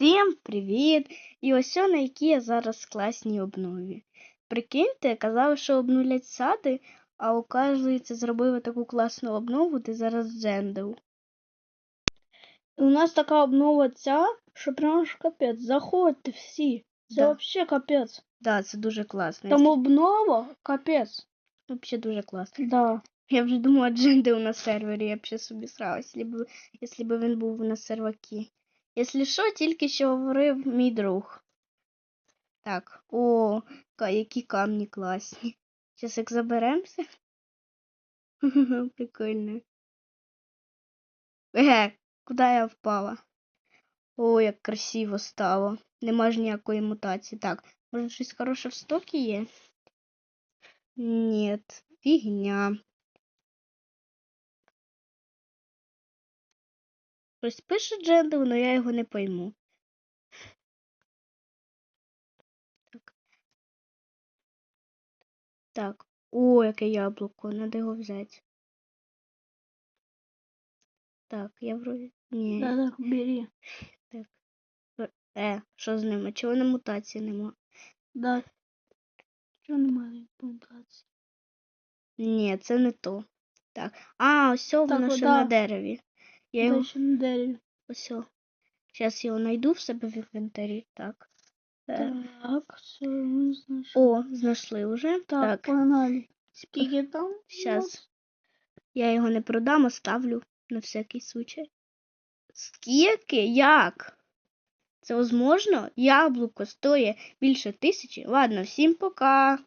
Всім привіт! І ось на якій я зараз класній обнові. Прикиньте, казав, що обнулять сади, а оказується, зробили таку класну обнову, де зараз джендл. У нас така обнова ця, що прям ж капець. Заходьте всі. Це Да. взагалі капець. Да, це дуже класно. Там обнова капець. Взагалі дуже класно. Да. Я вже думала, джендл на сервері, я б ще собі сралась, б, він був на сервакі. Якщо що, тільки що говорив мій друг. Так, о, які камні класні. Зараз як заберемося. Прикольно. Еге, куди я впала? О, як красиво стало. Нема ж ніякої мутації. Так, може щось хороше в стокі є? Ні, фігня. Хтось пише джендл, але я його не пойму. Так. Так. О, яке яблуко, надо його взяти. Так, я вроді. Ні. Да, так, бери. Е, що з ними? Чого на мутації нема? Да. Чого немає пунктації? Ні, це не то. Так. А, ось воно ще на дереві. Я Я його ще ось. Зараз його знайду в себе в інвентарі. Так. Е, Так, все, ми знайшли. О, знайшли вже. Так, погнали. Скільки там? Сейчас. Я його не продам, оставлю на всякий случай. Скільки? Як? Це возможно? Яблуко стоїть більше тисячі. Ладно, всім пока.